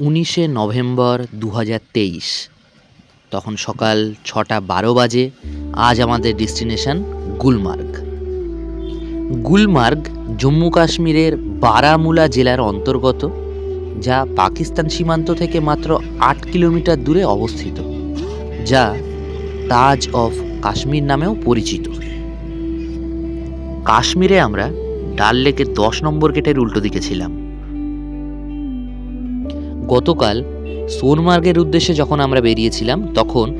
উনিশে নভেম্বর দু তেইশ। তখন সকাল ছটা বারো বাজে, আজ আমাদের ডেস্টিনেশন গুলমার্গ। গুলমার্গ জম্মু কাশ্মীরের বারামুলা জেলার অন্তর্গত, যা পাকিস্তান সীমান্ত থেকে মাত্র আট কিলোমিটার দূরে অবস্থিত, যা তাজ অফ কাশ্মীর নামেও পরিচিত। কাশ্মীরে আমরা ডাল লেকের দশ নম্বর গেটের উল্টো দিকে ছিলাম। গতকাল সোনমার্গের উদ্দেশ্যে যখন আমরা বেরিয়েছিলাম, তখন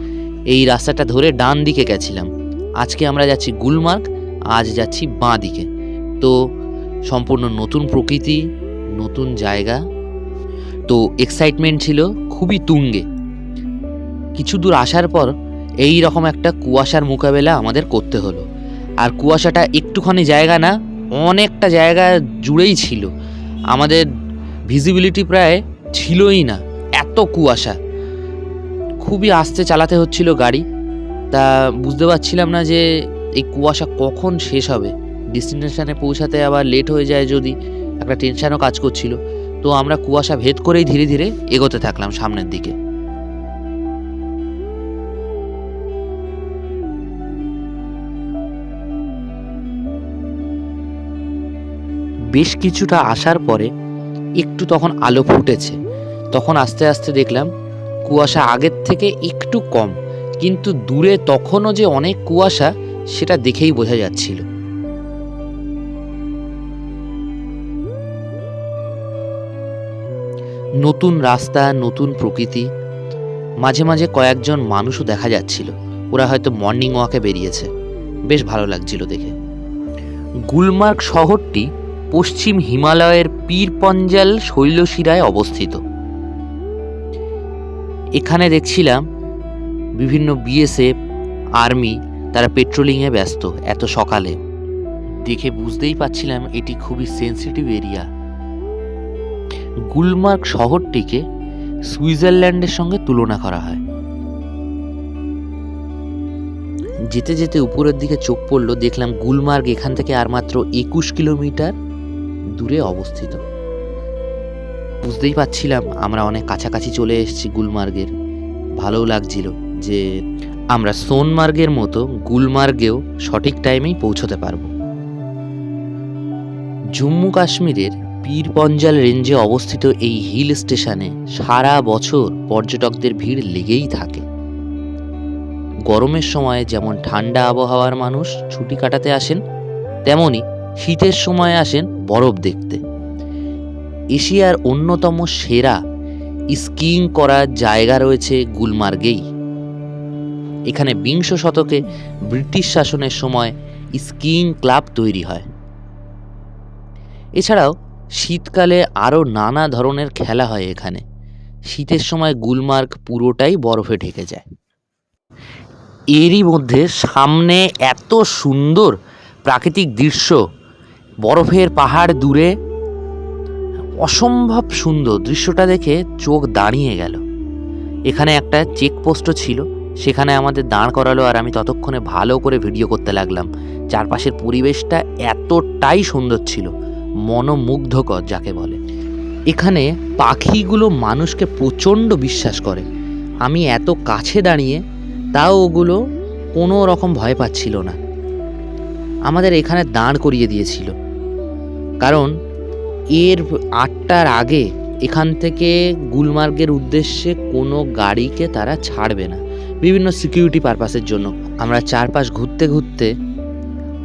এই রাস্তাটা ধরে ডান দিকে গেছিলাম। আজকে আমরা যাচ্ছি গুলমার্গ, আজ যাচ্ছি বাঁ দিকে। তো সম্পূর্ণ নতুন প্রকৃতি, নতুন জায়গা। তো এক্সাইটমেন্ট ছিল খুবই তুঙ্গে। কিছু দূর আসার পর এই রকম একটা কুয়াশার মোকাবেলা আমাদের করতে হলো। আর কুয়াশাটা একটুখানি জায়গা না, অনেকটা জায়গা জুড়েই ছিল। আমাদের ভিজিবিলিটি প্রায় ছিলই না, এত কুয়াশা। খুবই আস্তে চালাতে হচ্ছিল গাড়ি। তা বুঝতে পারছিলাম না যে এই কুয়াশা কখন শেষ হবে। ডেস্টিনেশনে পৌঁছাতে আবার লেট হয়ে যায় যদি একটা টেনশানও কাজ করছিল। তো আমরা কুয়াশা ভেদ করেই ধীরে ধীরে এগোতে থাকলাম সামনের দিকে। বেশ কিছুটা আসার পরে একটু তখন আলো ফুটেছে। তখন আস্তে আস্তে দেখলাম কুয়াশা আগের থেকে একটু কম, কিন্তু দূরে তখনও যে অনেক কুয়াশা, সেটা দেখেই বোঝা যাচ্ছিল। নতুন রাস্তা, নতুন প্রকৃতি, মাঝে মাঝে কয়েকজন মানুষও দেখা যাচ্ছিল। ওরা হয়তো মর্নিং ওয়াকে বেরিয়েছে। বেশ ভালো লাগছিল দেখে। গুলমার্গ শহরটি পশ্চিম হিমালয়ের পীরপঞ্জাল শৈলশিরায় অবস্থিত। এখানে দেখছিলাম বিভিন্ন বিএসএফ আর্মি তারা পেট্রোলিংয়ে ব্যস্ত এত সকালে। দেখে বুঝতেই পারছিলাম এটি খুবই সেন্সিটিভ এরিয়া গুলমার্গ শহরটিকে সুইজারল্যান্ডের সঙ্গে তুলনা করা হয়। যেতে যেতে উপরের দিকে চোখ পড়ল, দেখলাম গুলমার্গ এখান থেকে আর মাত্র একুশ কিলোমিটার দূরে অবস্থিত। বুঝতেই পারছিলাম আমরা অনেক কাছাকাছি চলে এসেছি গুলমার্গের। ভালোও লাগছিল যে আমরা সোনমার্গের মতো গুলমার্গেও সঠিক টাইমেই পৌঁছতে পারব। জম্মু কাশ্মীরের পীরপঞ্জাল রেঞ্জে অবস্থিত এই হিল স্টেশনে সারা বছর পর্যটকদের ভিড় লেগেই থাকে। গরমের সময় যেমন ঠান্ডা আবহাওয়ার মানুষ ছুটি কাটাতে আসেন, তেমনি শীতের সময় আসেন বরফ দেখতে। এশিয়ার অন্যতম সেরা স্কিইং করার জায়গা রয়েছে গুলমার্গেই। এখানে বিংশ শতকে ব্রিটিশ শাসনের সময় স্কিইং ক্লাব তৈরি হয়। এছাড়াও শীতকালে আরও নানা ধরনের খেলা হয় এখানে। শীতের সময় গুলমার্গ পুরোটাই বরফে ঢেকে যায়। এরই মধ্যে সামনে এত সুন্দর প্রাকৃতিক দৃশ্য, বরফের পাহাড় দূরে অসম্ভব সুন্দর দৃশ্যটা দেখে চোখ দাঁড়িয়ে গেল। এখানে একটা চেকপোস্টও ছিল, সেখানে আমাদের দাঁড় করালো আর আমি ততক্ষণে ভালো করে ভিডিও করতে লাগলাম। চারপাশের পরিবেশটা এতটাই সুন্দর ছিল, মনোমুগ্ধকর যাকে বলে। এখানে পাখিগুলো মানুষকে প্রচণ্ড বিশ্বাস করে। আমি এত কাছে দাঁড়িয়ে তাও ওগুলো কোনো রকম ভয় পাচ্ছিল না। আমাদের এখানে দাঁড় করিয়ে দিয়েছিল। কারণ এর আটটার আগে এখান থেকে গুলমার্গের উদ্দেশ্যে কোনো গাড়িকে তারা ছাড়বে না। বিভিন্ন সিকিউরিটি পারপাসের জন্য। আমরা চারপাশ ঘুরতে ঘুরতে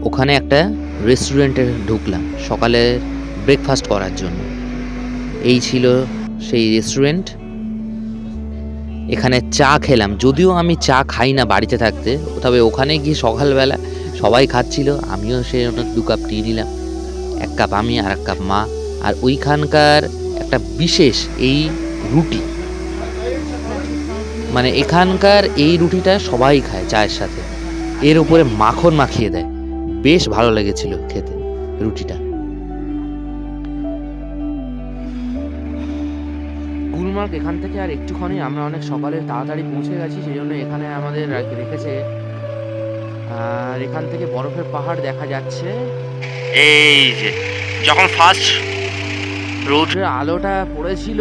ওখানে একটা রেস্টুরেন্টে ঢুকলাম সকালে ব্রেকফাস্ট করার জন্য। এই ছিল সেই রেস্টুরেন্ট এখানে চা খেলাম। যদিও আমি চা খাই না বাড়িতে থাকতে, তবে ওখানে গিয়ে সকালবেলা সবাই খাচ্ছিল, আমিও সে অনেক দু কাপ টি নিলাম। এক কাপ আমি আর এক কাপ মা। আর ওইখানকার একটা বিশেষ এই রুটি। মানে এখানকার এই রুটিটা সবাই খায় চায়ের সাথে। এর উপরে মাখন মাখিয়ে দেয়। বেশ ভালো লেগেছিল খেতে রুটিটা। গুলমার্গ এখান থেকে আর একটুখানি আমরা অনেক সকালে তাড়াতাড়ি পৌঁছে গেছি সেই জন্য এখানে আমাদের রেখেছে। আর এখান থেকে বরফের পাহাড় দেখা যাচ্ছে। এই যে, যখন ফার্স্ট রোদের আলোটা পড়েছিল,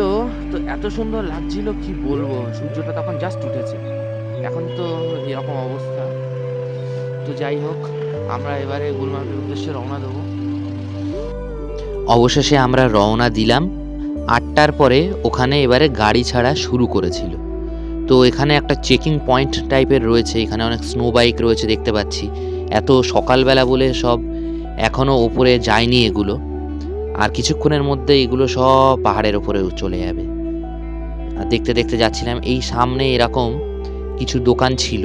তো এত সুন্দর লাগছিল, কি বলব? সূর্যটা তখন জাস্ট উঠেছে। এখন তো এরকম অবস্থা। তো যাই হোক, আমরা এবারে গুলমার্গের উদ্দেশ্যে রওনা দেবো। অবশেষে আমরা রওনা দিলাম। আটটার পরে ওখানে এবারে গাড়ি ছাড়া শুরু করেছিল। তো এখানে একটা চেকিং পয়েন্ট টাইপের রয়েছে, এখানে অনেক স্নো বাইক রয়েছে দেখতে পাচ্ছি। এত সকালবেলা বলে সব এখনও ওপরে যায়নি এগুলো। আর কিছুক্ষণের মধ্যে এগুলো সব পাহাড়ের ওপরে চলে যাবে। আর দেখতে দেখতে যাচ্ছিলাম, এই সামনে এরকম কিছু দোকান ছিল,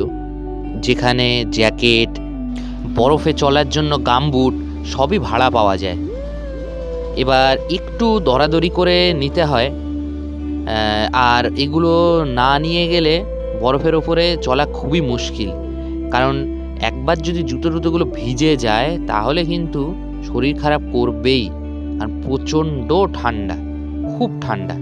যেখানে জ্যাকেট, বরফে চলার জন্য গামবুট সবই ভাড়া পাওয়া যায়। এবার একটু দরাদরি করে নিতে হয় আর এগুলো না নিয়ে গেলে বরফের ওপরে চলা খুবই মুশকিল। কারণ একবার যদি জুতো টুতোগুলো ভিজে যায়, তাহলে কিন্তু শরীর খারাপ করবেই। আর প্রচণ্ড ঠান্ডা, খুব ঠান্ডা।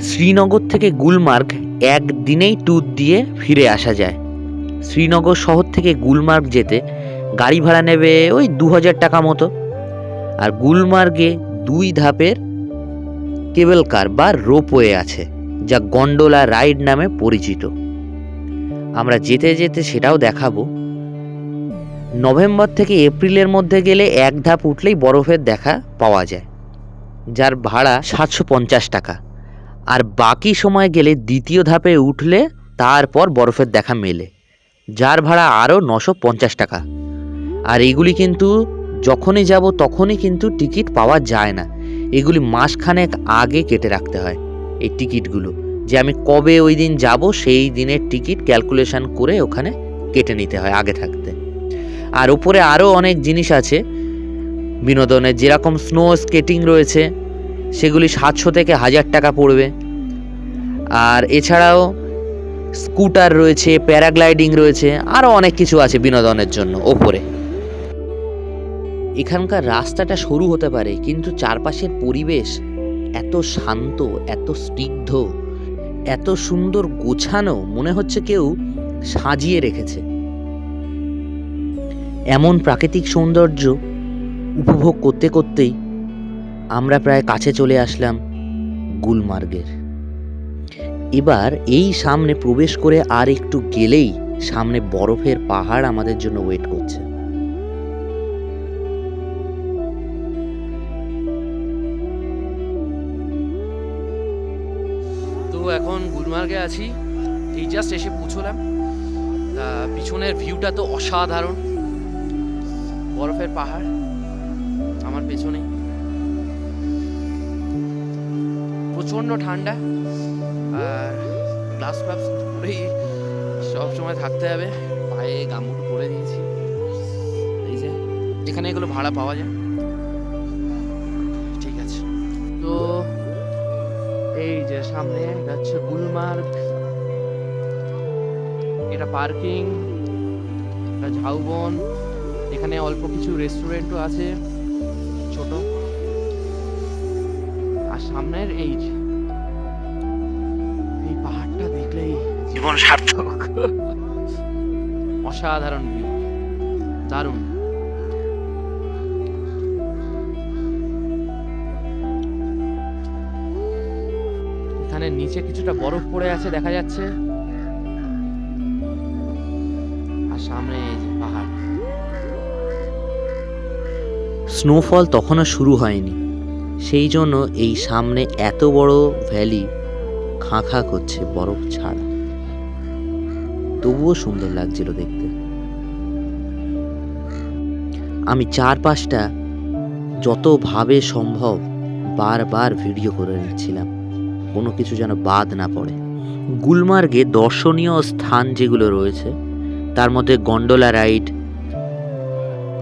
শ্রীনগর থেকে গুলমার্গ একদিনেই ট্যুর দিয়ে ফিরে আসা যায়। শ্রীনগর শহর থেকে গুলমার্গ যেতে গাড়ি ভাড়া নেবে ওই দু হাজার টাকা মতো। আর গুলমার্গে দুই ধাপের কেবল কার বা রোপওয়ে আছে, যা গন্ডোলা রাইড নামে পরিচিত। আমরা যেতে যেতে সেটাও দেখাবো। নভেম্বর থেকে এপ্রিলের মধ্যে গেলে এক ধাপ উঠলেই বরফের দেখা পাওয়া যায়, যার ভাড়া সাতশো পঞ্চাশ টাকা। আর বাকি সময় গেলে দ্বিতীয় ধাপে উঠলে তারপর বরফের দেখা মেলে, যার ভাড়া আরও নশো পঞ্চাশ টাকা। আর এগুলি কিন্তু যখনই যাব তখনই কিন্তু টিকিট পাওয়া যায় না। এগুলি মাসখানেক আগে কেটে রাখতে হয় এই টিকিটগুলো, যে আমি কবে ওই দিন যাব সেই দিনের টিকিট ক্যালকুলেশন করে ওখানে কেটে নিতে হয় আগে থাকতে। আর উপরে আরও অনেক জিনিস আছে। বিনোদনের যেরকম স্নো স্কেটিং রয়েছে, সেগুলি সাতশো থেকে হাজার টাকা পড়বে। আর এছাড়াও স্কুটার রয়েছে প্যারাগ্লাইডিং রয়েছে আরও অনেক কিছু আছে বিনোদনের জন্য ওপরে। এখানকার রাস্তাটা সরু হতে পারে, কিন্তু চারপাশের পরিবেশ এত শান্ত, এত স্নিগ্ধ, এত সুন্দর গোছানো, মনে হচ্ছে কেউ সাজিয়ে রেখেছে। এমন প্রাকৃতিক সৌন্দর্য উপভোগ করতে করতেই আমরা প্রায় কাছে চলে আসলাম গুলমার্গের। এবার এই সামনে প্রবেশ করে আর একটু গেলেই সামনে বরফের পাহাড় আমাদের জন্য ওয়েট করছে। তো এখন গুলমার্গে আছি। এই জাস্ট এসে পৌঁছলাম। পিছনের ভিউটা তো অসাধারণ। বরফের পাহাড় আমার পেছনে প্রচণ্ড ঠান্ডা, আর গ্লাস ফ্লাস পরেই সবসময় থাকতে হবে। পায়ে গামুট পরে দিয়েছি। এই যে, এখানে এগুলো ভাড়া পাওয়া যায়। ঠিক আছে। তো এই যে সামনে, এটা হচ্ছে গুলমার্গ। এটা পার্কিং, এটা ঝাউবন। এখানে অল্প কিছু রেস্টুরেন্টও আছে, ছোট। আর সামনের এই এই পাহাড়টা দেখলেই জীবন সার্থক। অসাধারণ ভিউ দারুণ। এখানে নিচে কিছুটা বরফ পড়ে আছে, দেখা যাচ্ছে। আর সামনে স্নোফল তখনও শুরু হয়নি। সেই জন্য এই সামনে এত বড় ভ্যালি খাঁ খাঁ করছে বরফ ছাড়া। তবুও সুন্দর লাগছিল দেখতে। আমি চারপাশটা যতভাবে সম্ভব বারবার ভিডিও করে নিচ্ছিলাম। কোনো কিছু যেন বাদ না পড়ে। গুলমার্গে দর্শনীয় স্থান যেগুলো রয়েছে, তার মধ্যে গন্ডোলা রাইড,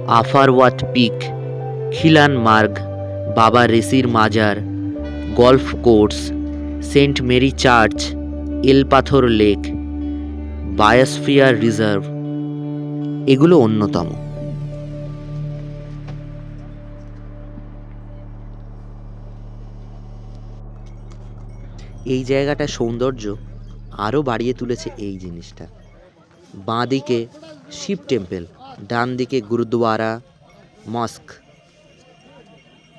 আফারওয়াট পিক খিলান মার্গ, বাবা রেসির মাজার, golf course, saint Mary church Alpather lake, biosphere reserve, এগুলো অন্যতম। এই জায়গাটার সৌন্দর্য আরও বাড়িয়ে তুলেছে এই জিনিসটা। বাঁ দিকে শিব টেম্পল ডান দিকে গুরুদ্বারা মস্ক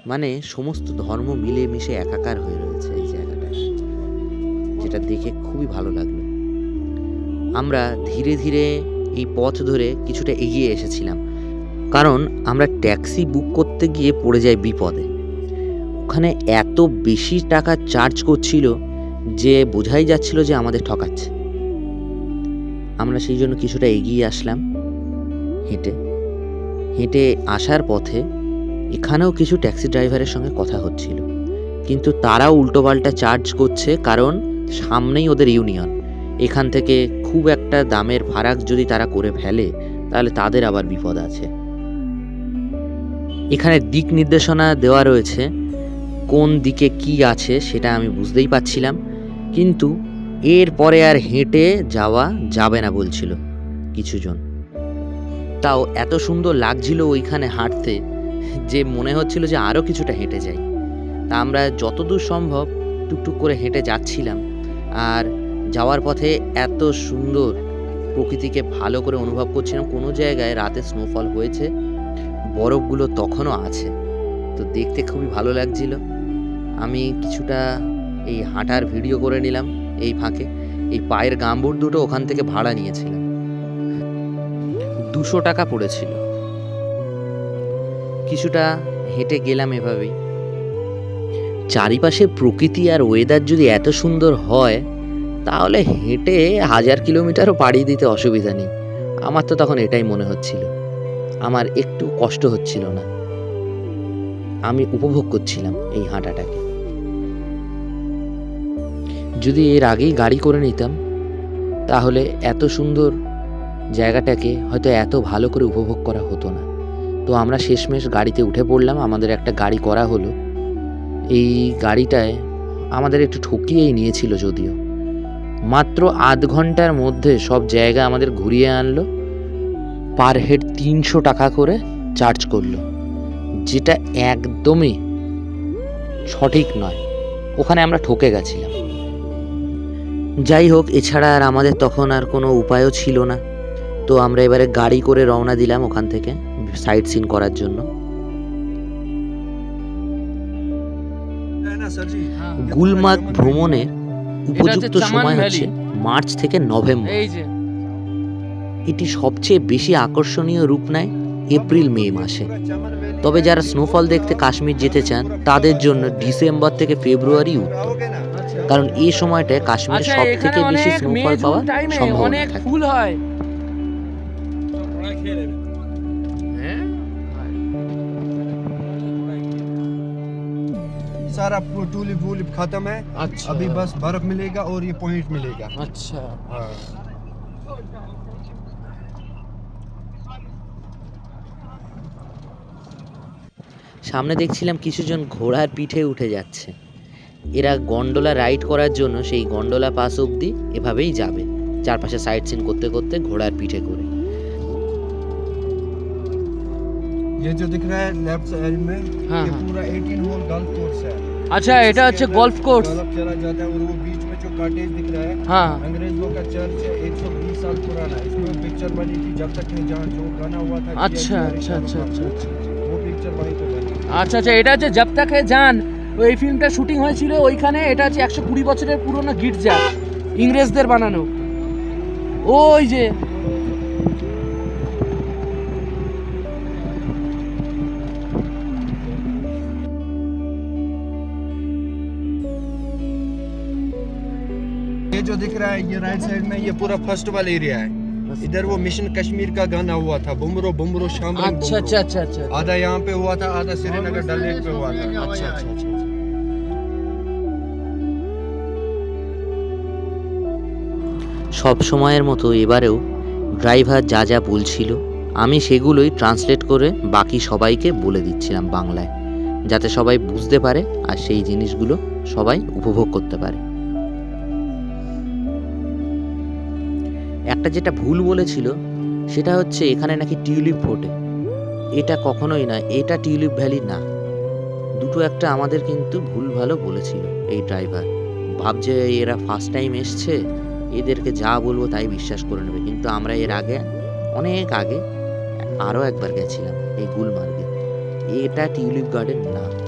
মানে সমস্ত ধর্ম মিলে মিশে একাকার হয়ে রয়েছে এই জায়গাটা যেটা দেখে খুবই ভালো লাগল। আমরা ধীরে ধীরে এই পথ ধরে কিছুটা এগিয়ে এসেছিলাম। কারণ আমরা ট্যাক্সি বুক করতে গিয়ে পড়ে যাই বিপদে। ওখানে এত বেশি টাকা চার্জ করছিল যে বোঝাই যাচ্ছিল যে আমাদের ঠকাচ্ছে। আমরা সেই জন্য কিছুটা এগিয়ে আসলাম। হেঁটে। হেঁটে আসার পথে এখানেও কিছু ট্যাক্সি ড্রাইভারের সঙ্গে কথা হচ্ছিল। কিন্তু তারাও উল্টোপাল্টা চার্জ করছে কারণ সামনেই ওদের ইউনিয়ন। এখান থেকে খুব একটা দামের ফারাক যদি তারা করে ফেলে, তাহলে তাদের আবার বিপদ আছে। এখানে দিক নির্দেশনা দেওয়া রয়েছে, কোন দিকে কি আছে সেটা আমি বুঝতেই পারছিলাম, কিন্তু এরপরে আর হেঁটে যাওয়া যাবে না বলছিল কিছুজন। তাও এত সুন্দর লাগছিল ওইখানে হাঁটতে। যে মনে হচ্ছিল যে আরও কিছুটা হেঁটে যাই। তা আমরা যতদূর সম্ভব টুকটুক করে হেঁটে যাচ্ছিলাম আর যাওয়ার পথে এত সুন্দর প্রকৃতিকে ভালো করে অনুভব করছিলাম। কোনো জায়গায় রাতে স্নোফল হয়েছে, বরফগুলো তখনও আছে। তো দেখতে খুবই ভালো লাগছিল। আমি কিছুটা এই হাঁটার ভিডিও করে নিলাম এই ফাঁকে। এই পায়ের গাম্বুট দুটো ওখান থেকে ভাড়া নিয়েছিলাম। দুশো টাকা পড়েছিল। কিছুটা হেঁটে গেলাম এভাবেই। চারিপাশে প্রকৃতি আর ওয়েদার যদি এত সুন্দর হয়, তাহলে হেঁটে হাজার কিলোমিটারও পাড়িয়ে দিতে অসুবিধা নেই। আমার তো তখন এটাই মনে হচ্ছিল। আমার একটু কষ্ট হচ্ছিল না। আমি উপভোগ করছিলাম এই হাঁটাটাকে। যদি এর আগেই গাড়ি করে নিতাম, তাহলে এত সুন্দর জায়গাটাকে হয়তো এত ভালো করে উপভোগ করা হতো না। তো আমরা শেষমেশ গাড়িতে উঠে পড়লাম, আমাদের একটা গাড়ি করা হলো। এই গাড়িটায় আমাদের একটু ঠকিয়েই নিয়েছিল যদিও। মাত্র আধ ঘণ্টার মধ্যে সব জায়গা আমাদের ঘুরিয়ে আনলো, পার হেড তিনশো টাকা করে চার্জ করল, যেটা একদমই সঠিক নয়। ওখানে আমরা ঠকে গেছিলাম। যাই হোক, এছাড়া আর আমাদের তখন আর কোনো উপায়ও ছিল না। তো আমরা এবারে গাড়ি করে রওনা দিলাম ওখান থেকে। সাইট সিন করার জন্য। গুলমার্গ ভ্রমণের উপযুক্ত সময় হচ্ছে মার্চ থেকে নভেম্বর। এটি সবচেয়ে বেশি আকর্ষণীয় রূপ নেয় এপ্রিল মে মাসে। তবে যারা স্নোফল দেখতে কাশ্মীর যেতে চান তাদের জন্য ডিসেম্বর থেকে ফেব্রুয়ারি উত্তম। কারণ এই সময়টায় কাশ্মীরে আচ্ছা সব থেকে বেশি স্নোফল পাওয়ার সম্ভাবনা অনেক থাকে। सारा टूलिप वूलिप खत्म है আচ্ছা अभी बस बर्फ मिलेगा और ये पॉइंट मिलेगा আচ্ছা हाँ সামনে দেখছিলাম কিছুজন ঘোড়ার পিঠে উঠে যাচ্ছে এরা গন্ডোলা রাইড করার জন্য সেই গন্ডোলা পাস অবধি এভাবেই যাবে চারপাশে সাইড সিন করতে করতে ঘোড়ার পিঠে করে ये जो दिख रहा है लेफ्ट साइड में हाँ, ये हाँ। पूरा 18 होल गोल्फ कोर्स है আচ্ছা এটা হচ্ছে इसके अंदर গল্ফ কোর্স golf चला जाता है और वो बीच में जो कॉटेज दिख रहा है হ্যাঁ अंग्रेजों का चर्च है 120 साल पुराना इसमें पिक्चर बनी थी जब तक है जहाँ जो गाना हुआ था আচ্ছা GI আচ্ছা আচ্ছা আচ্ছা আচ্ছা वो पिक्चर वहीं पे बनी আচ্ছা আচ্ছা এটা হচ্ছে জব তাক হে জান ওই ফিল্মটা শুটিং হয়েছিল ওইখানে এটা হচ্ছে একশো কুড়ি বছরের পুরনো গির্জা ইংরেজদের বানানো ওই যে जो दिख रहा है ये राइट साइड में ये पूरा फर्स्ट वाला एरिया है इधर वो मिशन कश्मीर का गाना हुआ था बुमरो बुमरो शाम আচ্ছা আচ্ছা আচ্ছা আচ্ছা आधा यहाँ पे हुआ था आधा श्रीनगर डल लेक पे हुआ था আচ্ছা আচ্ছা আচ্ছা সব সময়ের মতো এবারেও ড্রাইভার যা যা বলছিল আমি সেগুলোই ট্রান্সলেট করে বাকি সবাইকে বলে দিচ্ছিলাম বাংলায় যাতে সবাই বুঝতে পারে আর সেই জিনিসগুলো সবাই উপভোগ করতে পারে একটা যেটা ভুল বলেছিল, সেটা হচ্ছে এখানে নাকি টিউলিপ ফোটে। এটা কখনোই না এটা টিউলিপ ভ্যালি না। দুটো একটা আমাদের কিন্তু ভুল ভালো বলেছিল এই ড্রাইভার। ভাবছে এরা ফার্স্ট টাইম এসছে, এদেরকে যা বলব তাই বিশ্বাস করে নেবে। কিন্তু আমরা এর আগে, অনেক আগে আরও একবার গেছিলাম এই গুলমার্গে। এটা টিউলিপ গার্ডেন না।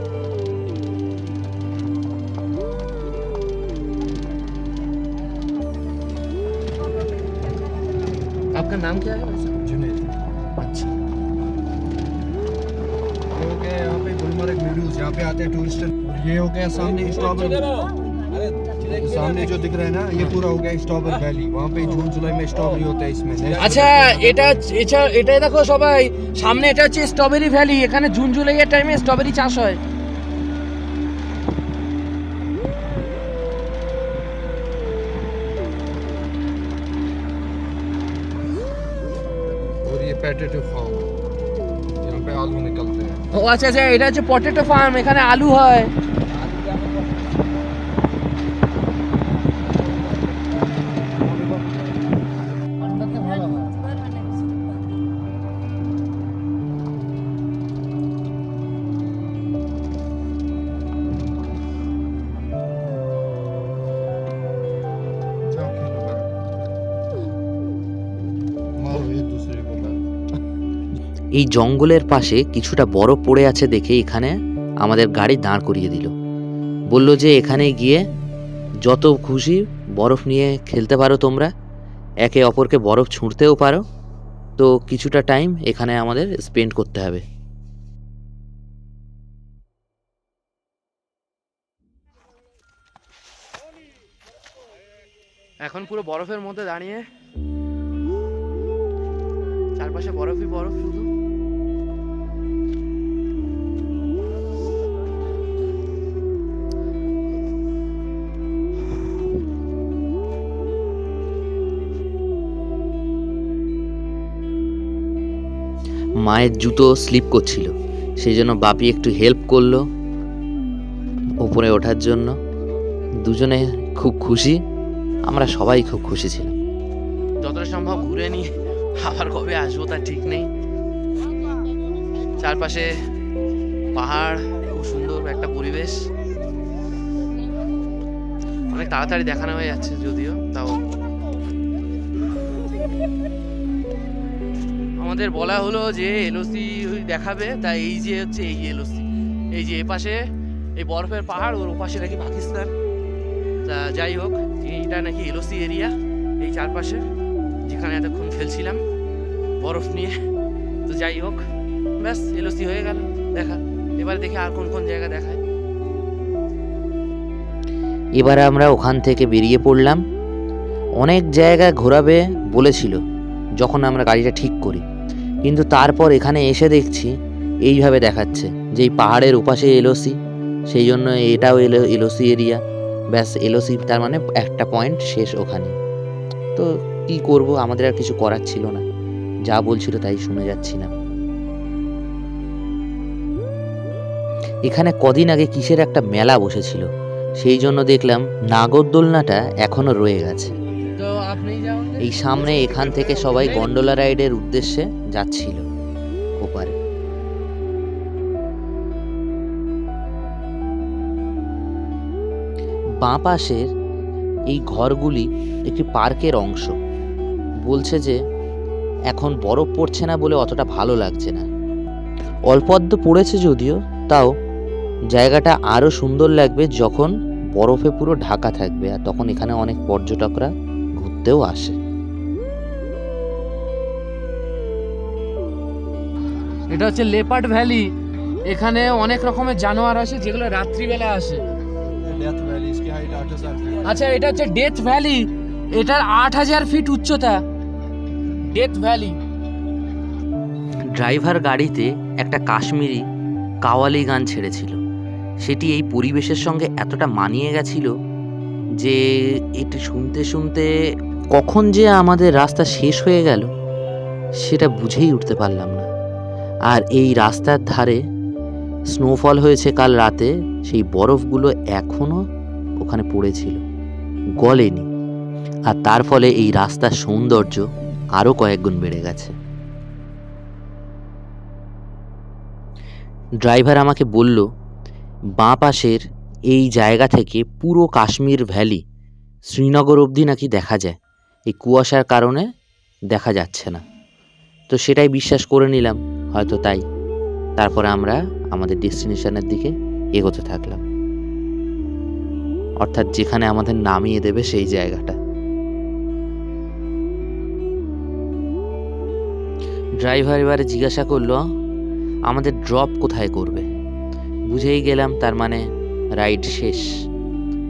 नाम क्या है जुनेद अच्छा ये हो गया यहाँ पे गुलमर्ग वीडियोस यहाँ पे आते हैं टूरिस्ट और ये हो गया सामने स्ट्रॉबेरी सामने जो दिख रहा है ना ये पूरा हो गया स्ट्रॉबेरी वैली वहाँ पे जून जुलाई में स्ट्रॉबेरी होता है इसमें আচ্ছা এটা এটা এটাই দেখো সবাই সামনে এটা হচ্ছে স্ট্রবেরি ভ্যালি এখানে জুন জুলাইয়ের টাইমে স্ট্রবেরি চাষ হয় আচ্ছা আচ্ছা এটা হচ্ছে পটেটো ফার্ম এখানে আলু হয়। এই জঙ্গলের পাশে কিছুটা বরফ পড়ে আছে দেখে এখানে আমাদের গাড়ি দাঁড় করিয়ে দিল। বলল যে এখানে গিয়ে যত খুশি বরফ নিয়ে খেলতে পারো তোমরা। একে অপরকে বরফ ছুঁড়তেও পারো। তো কিছুটা টাইম এখানে আমাদের স্পেন্ড করতে হবে। এখন পুরো বরফের মধ্যে দাঁড়িয়ে চারপাশে বরফই বরফ শুধু। মায়ের জুতো স্লিপ করছিল। সেই জন্য বাপি একটু হেল্প করল উপরে ওঠার জন্য। দুজনে খুব খুশি। আমরা সবাই খুব খুশি ছিলাম। যতটা সম্ভব ঘুরে নিয়ে আবার কবে আসব তার ঠিক নেই। চারপাশে পাহাড়, খুব সুন্দর একটা পরিবেশ। অনেক তাড়াতাড়ি দেখানো হয়ে যাচ্ছে যদিও, তাও। আমাদের বলা হলো যে এলওসি দেখাবে তা এই যে হচ্ছে এই এলওসি। এই যে এপাশে, এই বরফের পাহাড়, ওর ওপাশে নাকি পাকিস্তান। তা যাই হোক এইটা নাকি এলওসি এরিয়া, এই চারপাশে। যেখানে এতক্ষণ খেলছিলাম, বরফ নিয়ে। তো যাই হোক, ব্যাস, এলওসি হয়ে গেল, দেখা। এবারে দেখি আর কোন কোন জায়গা দেখায়। এবারে আমরা ওখান থেকে বেরিয়ে পড়লাম। অনেক জায়গা ঘোরাবে বলেছিল, যখন আমরা গাড়িটা ঠিক করি। কিন্তু তারপর এখানে এসে দেখছি, এইভাবে দেখাচ্ছে, যে এই পাহাড়ের ওপাশে এলোসি সেই জন্য এটাও এলো এলোসি এরিয়া। ব্যাস এলোসি তার মানে একটা পয়েন্ট শেষ ওখানে। তো কি করব আমাদের আর কিছু করার ছিল না। যা বলছিল তাই শুনে যাচ্ছিলাম এখানে কদিন আগে কিসের একটা মেলা বসেছিল, সেই জন্য দেখলাম নাগরদোলনাটা এখনও রয়ে গেছে। এই সামনে এখান থেকে সবাই গন্ডোলা রাইডের উদ্দেশ্যে যাচ্ছিল ওপারে। বাঁ পাশের এই ঘরগুলি একটি পার্কের অংশ। বলছে যে এখন বরফ পড়ছে না বলে অতটা ভালো লাগছে না। অল্পদ্য পড়েছে যদিও তাও জায়গাটা আরও সুন্দর লাগবে যখন বরফে পুরো ঢাকা থাকবে আর তখন এখানে অনেক পর্যটকরা ঘুরতেও আসে। এটা হচ্ছে লেপার্ড ভ্যালি। এখানে অনেক রকমের জানোয়ার আসে যেগুলো রাত্রিবেলা আসে। আচ্ছা এটা হচ্ছে ডেথ ভ্যালি এটার আট হাজার ফিট উচ্চতা। ডেথ ভ্যালি ড্রাইভার গাড়িতে একটা কাশ্মীরি কাওয়ালি গান ছেড়েছিল। সেটি এই পরিবেশের সঙ্গে এতটা মানিয়ে গেছিল যে এটি শুনতে শুনতে কখন যে আমাদের রাস্তা শেষ হয়ে গেল, সেটা বুঝেই উঠতে পারলাম না। আর এই রাস্তার ধারে স্নোফল হয়েছে কাল রাতে, সেই বরফগুলো এখনও ওখানে পড়েছিল, গলেনি। আর তার ফলে এই রাস্তার সৌন্দর্য আরও কয়েকগুণ বেড়ে গেছে। ড্রাইভার আমাকে বলল, বাঁ পাশের এই জায়গা থেকে পুরো কাশ্মীর ভ্যালি শ্রীনগর অবধি নাকি দেখা যায়। এই কুয়াশার কারণে দেখা যাচ্ছে না। তো সেটাই বিশ্বাস করে নিলাম, হয়তো তাই। তারপরে আমরা আমাদের ডেস্টিনেশনের দিকে এগোতে থাকলাম। অর্থাৎ যেখানে আমাদের নামিয়ে দেবে সেই জায়গাটা। ড্রাইভার এবারে জিজ্ঞাসা করল, আমাদের ড্রপ কোথায় করবে? বুঝেই গেলাম তার মানে রাইড শেষ।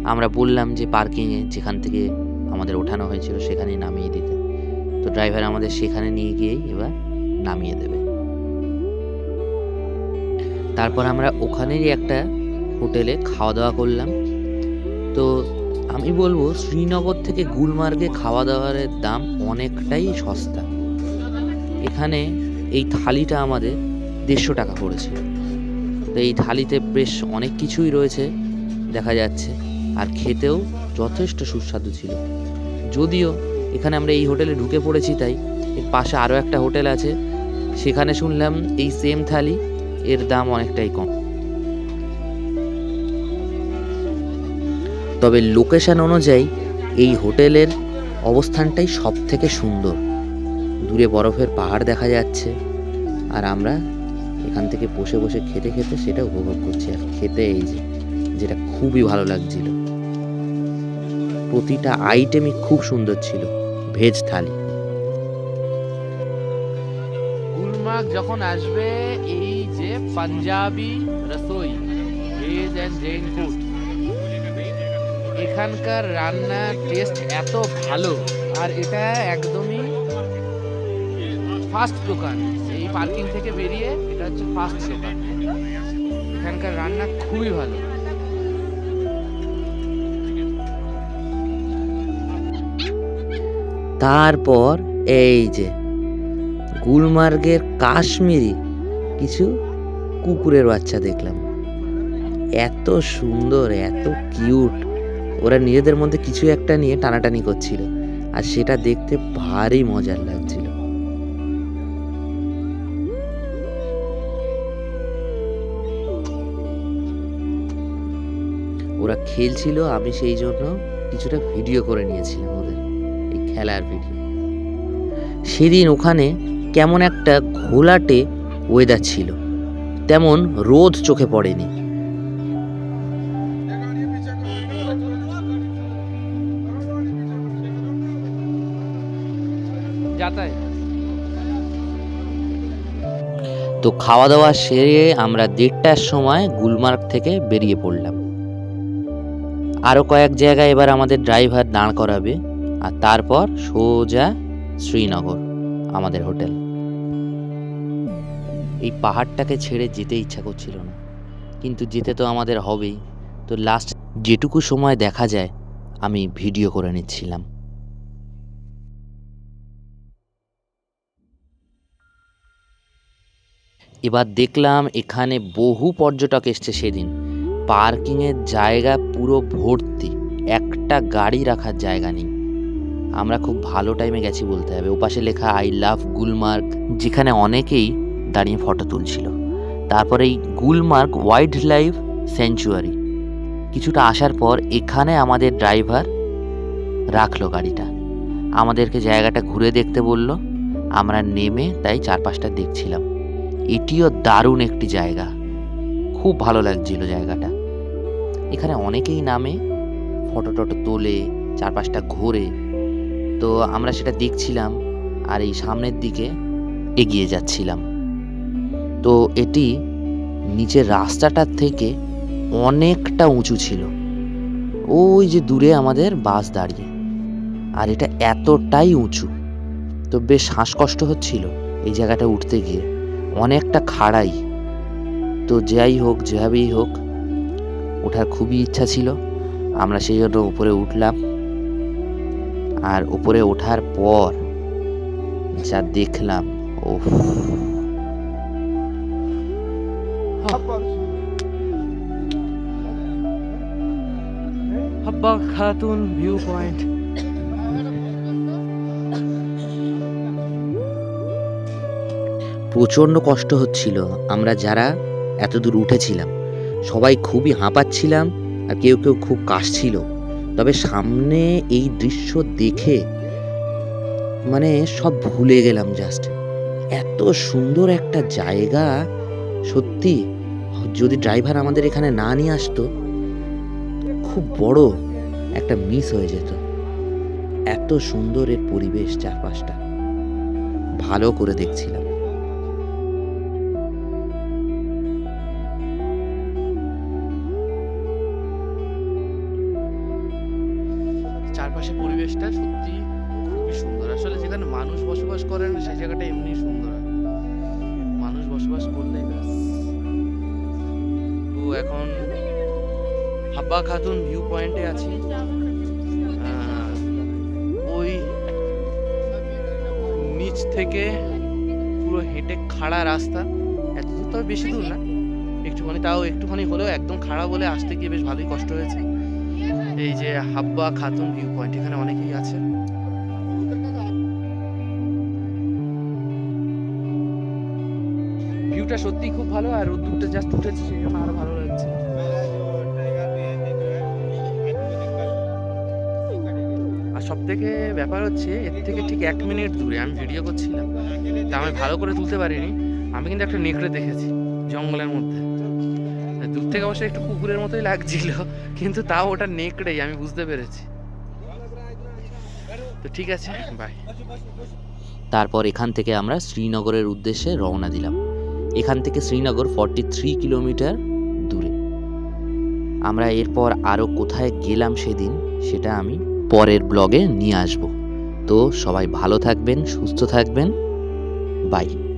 আমরা বললাম যে পার্কিংয়ে যেখান থেকে আমাদের ওঠানো হয়েছিল সেখানে নামিয়ে দিতে। তো ড্রাইভার আমাদের সেখানে নিয়ে গিয়েই এবার নামিয়ে দেবে। তারপর আমরা ওখানেরই একটা হোটেলে খাওয়া দাওয়া করলাম। তো আমি বলব, শ্রীনগর থেকে গুলমার্গে খাওয়া দাওয়ার দাম অনেকটাই সস্তা। এখানে এই থালিটা আমাদের দেড়শো টাকা পড়েছে। তো এই থালিতে বেশ অনেক কিছুই রয়েছে, দেখা যাচ্ছে। আর খেতেও যথেষ্ট সুস্বাদু ছিল। যদিও এখানে আমরা এই হোটেলে ঢুকে পড়েছি তাই এর পাশে আরও একটা হোটেল আছে। সেখানে শুনলাম এই সেম থালি এর দাম অনেকটাই কম। তবে লোকেশন অনুযায়ী এই হোটেলের অবস্থানটাই সব থেকে সুন্দর। দূরে বরফের পাহাড় দেখা যাচ্ছে। আর আমরা এখান থেকে বসে বসে খেতে খেতে সেটা উপভোগ করছি। আর খেতে এই যে, যেটা খুবই ভালো লাগছিল। প্রতিটা আইটেমই খুব সুন্দর ছিল। ভেজ থালি। গুলমার্গ যখন আসবে, এই যে Punjabi Rasoi, veg and Jain food, এখানকার রান্নার টেস্ট এত ভালো। আর এটা একদমই ফাস্ট দোকান, এই পার্কিং থেকে বেরিয়ে এটা হচ্ছে ফাস্ট দোকান। এখানকার রান্না খুবই ভালো। তারপর এই যে গুলমার্গের কাশ্মীরি কিছু কুকুরের বাচ্চা দেখলাম। এত সুন্দর, এত কিউট। ওরা নিজেদের মধ্যে কিছু একটা নিয়ে টানাটানি করছিল। আর সেটা দেখতে ভারী মজার লাগছিল। খেলছিল আমি সেই জন্য কিছুটা ভিডিও করে নিয়েছিলাম ওদের এই খেলার ভিডিও সেদিন ওখানে কেমন একটা ঘোলাটে ওয়েদার ছিল তেমন রোদ চোখে পড়েনি। তো খাওয়া দাওয়া সেরে আমরা দেড়টার সময় গুলমার্গ থেকে বেরিয়ে পড়লাম। আরও কয়েক জায়গায় এবার আমাদের ড্রাইভার দাঁড় করাবে, আর তারপর সোজা শ্রীনগর, আমাদের হোটেল। এই পাহাড়টাকে ছেড়ে যেতে ইচ্ছা করছিল না, কিন্তু যেতে তো আমাদের হবেই। তো লাস্ট যেটুকু সময় দেখা যায়, আমি ভিডিও করে নিচ্ছিলাম। এবার দেখলাম এখানে বহু পর্যটক এসছে সেদিন। পার্কিংয়ের জায়গা পুরো ভর্তি। একটা গাড়ি রাখার জায়গা নেই। আমরা খুব ভালো টাইমে গেছি বলতে হবে। ওপাশে লেখা আই লাভ গুলমার্গ যেখানে অনেকেই দাঁড়িয়ে ফটো তুলছিল। তারপরে এই গুলমার্গ ওয়াইল্ড লাইফ স্যাঞ্চুয়ারি কিছুটা আসার পর এখানে আমাদের ড্রাইভার রাখল গাড়িটা। আমাদেরকে জায়গাটা ঘুরে দেখতে বলল। আমরা নেমে তাই চারপাশটা দেখছিলাম। এটিও দারুণ একটি জায়গা। খুব ভালো লাগছিল জায়গাটা। এখানে অনেকেই নামে, ফটো টটো তোলে, চারপাশটা ঘোরে। তো আমরা সেটা দেখছিলাম আর এই সামনের দিকে এগিয়ে যাচ্ছিলাম। তো এটি নিচের রাস্তাটার থেকে অনেকটা উঁচু ছিল। ওই যে দূরে আমাদের বাস দাঁড়িয়ে। আর এটা এতটাই উঁচু। তো বেশ শ্বাসকষ্ট হচ্ছিল এই জায়গাটা উঠতে গিয়ে। অনেকটা খাড়াই। তো যাই হোক, যেভাবেই হোক ওঠার খুবই ইচ্ছা ছিল। আমরা সেই জন্য উপরে উঠলাম। আর উপরে ওঠার পর যা দেখলাম ও হাব্বা খাতুন ভিউ পয়েন্ট। প্রচণ্ড কষ্ট হচ্ছিল। আমরা যারা এত দূর উঠেছিলাম সবাই খুবই হাঁপাচ্ছিলাম আর কেউ কেউ খুব কাশছিল। তবে সামনে এই দৃশ্য দেখে মানে সব ভুলে গেলাম জাস্ট এত সুন্দর একটা জায়গা, সত্যি, যদি ড্রাইভার আমাদের এখানে না নিয়ে আসতো, খুব বড় একটা মিস হয়ে যেত। এত সুন্দর এর পরিবেশ চারপাশটা। ভালো করে দেখছিলাম। খাড়া রাস্তা, এত দূর তবে বেশি দূর না। একটুখানি তাও একটুখানি হলেও একদম খাড়া বলে আসতে গিয়ে বেশ ভালোই কষ্ট হয়েছে। এই যে হাব্বা খাতুন ভিউ পয়েন্ট এখানে অনেকেই আছে। ভিউটা সত্যি খুব ভালো, আর রোদ্দুরটা জাস্ট উঠেছে, সেই জন্য আরও ভালো সব থেকে ব্যাপার হচ্ছে এর থেকে ঠিক এক মিনিট দূরে, আমি ভিডিও করছিলাম, তা আমি ভালো করে তুলতে পারিনি। আমি কিন্তু একটা নেকড়ে দেখেছি, জঙ্গলের মধ্যে। দূর থেকে অবশ্যই একটু কুকুরের মতোই লাগছিল, কিন্তু তাও ওটা নেকড়েই, আমি বুঝতে পেরেছি। তো ঠিক আছে বাই তারপর এখান থেকে আমরা শ্রীনগরের উদ্দেশ্যে রওনা দিলাম। এখান থেকে শ্রীনগর ফর্টি থ্রি কিলোমিটার দূরে। আমরা এরপর আরও কোথায় গেলাম সেদিন, সেটা আমি পরের ব্লগে নিয়ে আসব। তো সবাই ভালো থাকবেন সুস্থ থাকবেন। বাই।